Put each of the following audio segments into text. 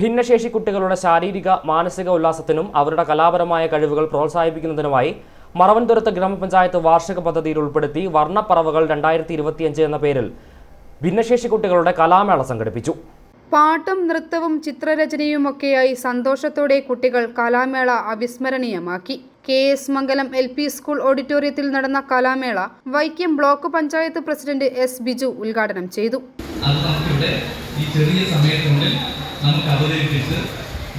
ഭിന്നശേഷി കുട്ടികളുടെ ശാരീരിക മാനസിക ഉല്ലാസത്തിനും അവരുടെ കലാപരമായ കഴിവുകൾ പ്രോത്സാഹിപ്പിക്കുന്നതിനുമായി മറവൻതുരത്ത് ഗ്രാമപഞ്ചായത്ത് വാർഷിക പദ്ധതിയിൽ ഉൾപ്പെടുത്തി വർണപ്പറവകൾ രണ്ടായിരത്തി ഇരുപത്തിയഞ്ച് എന്ന പേരിൽ ഭിന്നശേഷി കുട്ടികളുടെ കലാമേള സംഘടിപ്പിച്ചു. പാട്ടും നൃത്തവും ചിത്രരചനയും ഒക്കെയായി സന്തോഷത്തോടെ കുട്ടികൾ കലാമേള അവിസ്മരണീയമാക്കി. K S Mangalam L P school ഓഡിറ്റോറിയത്തിൽ നടന്ന കലാമേള Vaikom block panchayat president S Biju ഉദ്ഘാടനം ചെയ്തു. ഈ ചെറിയ സമയത്തിനുള്ളിൽ നമുക്ക് അവതരിപ്പിച്ച്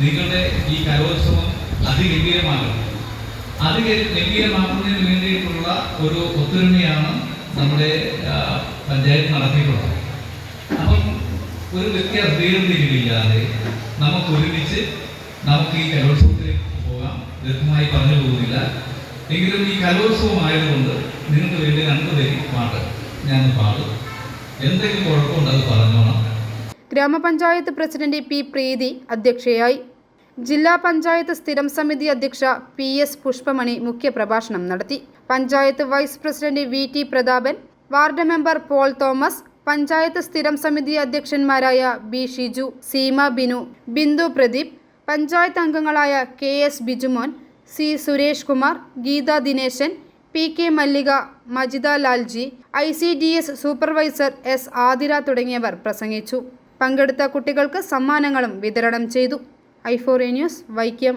നിങ്ങളുടെ ഈ കലോത്സവം അതിഗംഭീരമാകണം അത് ഗംഭീരമാക്കുന്നതിന് വേണ്ടിയിട്ടുള്ള ഒരു ഒത്തൊരുമയാണ് നമ്മുടെ പഞ്ചായത്ത് നടത്തിയിട്ടുള്ളത്. അപ്പം ഒരു വ്യത്യാസ വേർതിരിവില്ലാതെ നമുക്ക് ഒരുമിച്ച് നമുക്ക് ഈ കലോത്സവത്തിലേക്ക് പോകാം. വ്യക്തമായി പറഞ്ഞു പോകുന്നില്ല. എങ്കിലും ഈ കലോത്സവം ആയതുകൊണ്ട് നിങ്ങൾക്ക് വേണ്ടി രണ്ടുപേരും പേര് പാട്ട് ഞാൻ പാടും. എന്തെങ്കിലും കുഴപ്പമുണ്ട് അത് പറഞ്ഞോണം. ഗ്രാമപഞ്ചായത്ത് പ്രസിഡന്റ് പി പ്രീതി അധ്യക്ഷയായി. ജില്ലാ പഞ്ചായത്ത് സ്ഥിരം സമിതി അധ്യക്ഷ പി എസ് പുഷ്പമണി മുഖ്യപ്രഭാഷണം നടത്തി. Panchayat vice president V T Prathapan ward member Paul Thomas panchayat സ്ഥിരം സമിതി അധ്യക്ഷന്മാരായ ബി ഷിജു സീമ ബിനു ബിന്ദു പ്രദീപ് പഞ്ചായത്ത് അംഗങ്ങളായ K S Bijumon C Suresh Kumar Geetha Dineshan P K Mallika Majitha Lalji I C D S supervisor S Athira തുടങ്ങിയവർ പ്രസംഗിച്ചു. പങ്കെടുത്ത കുട്ടികൾക്ക് സമ്മാനങ്ങളും വിതരണം ചെയ്തു. ഐഫോറിയ ന്യൂസ് വൈക്കം.